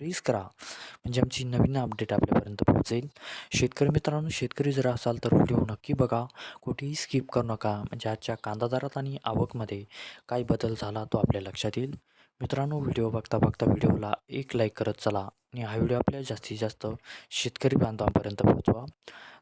Press करा. म्हणजे आमची नवीन अपडेट आपल्यापर्यंत पोहोचेल. शेतकरी मित्रांनो शेतकरी जर असाल तर व्हिडिओ नक्की बघा. कुठेही स्किप करू नका. म्हणजे आजच्या कांदा दरात आणि आवकमध्ये काय बदल झाला तो आपल्या लक्षात येईल. मित्रांनो व्हिडिओ बघता बघता व्हिडिओला एक लाईक करत चला. आणि हा व्हिडिओ आपल्या जास्तीत जास्त शेतकरी बांधवांपर्यंत पोहोचवा.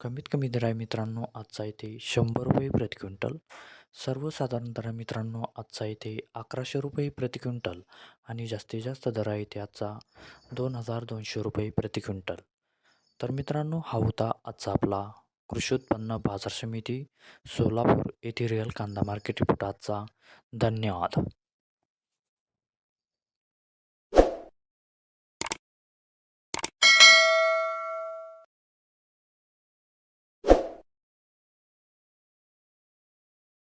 कमीत कमी दर आहे मित्रांनो आजचा येते शंभर रुपये प्रति क्विंटल. सर्वसाधारण दर आहे मित्रांनो आजचा येते अकराशे रुपये प्रति क्विंटल आणि जास्तीत जास्त दर आहे आजचा दोन हजार दोनशे रुपये प्रति क्विंटल. तर मित्रांनो हा होता आजचा आपला कृषी उत्पन्न बाजार समिती सोलापूर येथे रिअल कांदा मार्केट रिपोर्ट आजचा. धन्यवाद.